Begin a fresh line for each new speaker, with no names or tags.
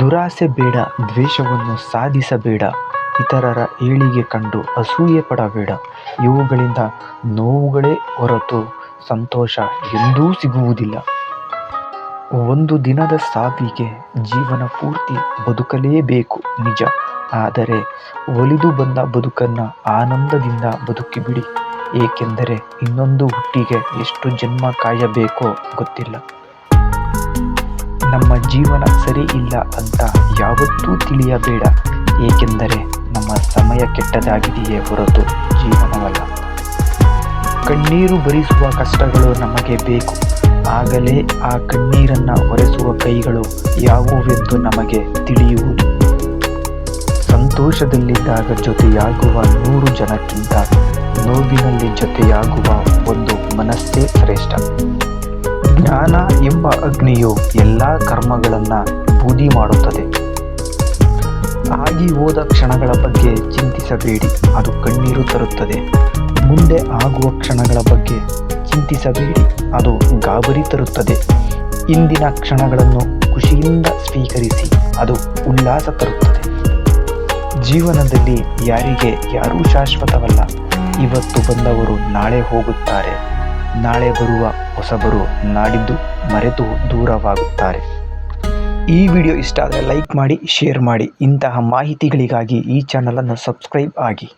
ದುರಾಸೆ ಬೇಡ, ದ್ವೇಷವನ್ನು ಸಾಧಿಸಬೇಡ, ಇತರರ ಏಳಿಗೆ ಕಂಡು ಅಸೂಯೆ ಪಡಬೇಡ. ಇವುಗಳಿಂದ ನೋವುಗಳೇ ಹೊರತು ಸಂತೋಷ ಎಂದೂ ಸಿಗುವುದಿಲ್ಲ. ಒಂದು ದಿನದ ಸಾವಿಗೆ ಜೀವನ ಪೂರ್ತಿ ಬದುಕಲೇಬೇಕು, ನಿಜ. ಆದರೆ ಒಲಿದು ಬಂದ ಬದುಕನ್ನು ಆನಂದದಿಂದ ಬದುಕಿಬಿಡಿ. ಏಕೆಂದರೆ ಇನ್ನೊಂದು ಹುಟ್ಟಿಗೆ ಎಷ್ಟು ಜನ್ಮ ಕಾಯಬೇಕೋ ಗೊತ್ತಿಲ್ಲ. ನಮ್ಮ ಜೀವನ ಸರಿ ಇಲ್ಲ ಅಂತ ಯಾವತ್ತೂ ತಿಳಿಯಬೇಡ. ಏಕೆಂದರೆ ನಮ್ಮ ಸಮಯ ಕೆಟ್ಟದಾಗಿದೆಯೇ ಹೊರತು ಜೀವನವಲ್ಲ. ಕಣ್ಣೀರು ಭರಿಸುವ ಕಷ್ಟಗಳು ನಮಗೆ ಬೇಕು. ಆಗಲೇ ಆ ಕಣ್ಣೀರನ್ನು ಒರೆಸುವ ಕೈಗಳು ಯಾವುವೆಂದು ನಮಗೆ ತಿಳಿಯುವುದು. ಸಂತೋಷದಲ್ಲಿದ್ದಾಗ ಜೊತೆಯಾಗುವ ನೂರು ಜನಕ್ಕಿಂತ ನೋವಿನಲ್ಲಿ ಜೊತೆಯಾಗುವ ಒಂದು ಮನಸ್ಸೇ ಶ್ರೇಷ್ಠ. ಜ್ಞಾನ ಎಂಬ ಅಗ್ನಿಯು ಎಲ್ಲ ಕರ್ಮಗಳನ್ನು ಬೂದಿ ಮಾಡುತ್ತದೆ. ಆಗಿ ಹೋದ ಕ್ಷಣಗಳ ಬಗ್ಗೆ ಚಿಂತಿಸಬೇಡಿ, ಅದು ಕಣ್ಣೀರು ತರುತ್ತದೆ. ಮುಂದೆ ಆಗುವ ಕ್ಷಣಗಳ ಬಗ್ಗೆ ಚಿಂತಿಸಬೇಡಿ, ಅದು ಗಾಬರಿ ತರುತ್ತದೆ. ಇಂದಿನ ಕ್ಷಣಗಳನ್ನು ಖುಷಿಯಿಂದ ಸ್ವೀಕರಿಸಿ, ಅದು ಉಲ್ಲಾಸ ತರುತ್ತದೆ. ಜೀವನದಲ್ಲಿ ಯಾರಿಗೆ ಯಾರೂ ಶಾಶ್ವತವಲ್ಲ, ಇವತ್ತು ಬಂದವರು ನಾಳೆ ಹೋಗುತ್ತಾರೆ. ನಾಳೆ ಬರುವ ಹೊಸಬರು ನಾಡಿದ್ದು ಮರೆತು ದೂರವಾಗುತ್ತಾರೆ. ಈ ವಿಡಿಯೋ ಇಷ್ಟ ಆದರೆ ಲೈಕ್ ಮಾಡಿ, ಶೇರ್ ಮಾಡಿ. ಇಂತಹ ಮಾಹಿತಿಗಳಿಗಾಗಿ ಈ ಚಾನಲನ್ನು ಸಬ್ಸ್ಕ್ರೈಬ್ ಆಗಿ.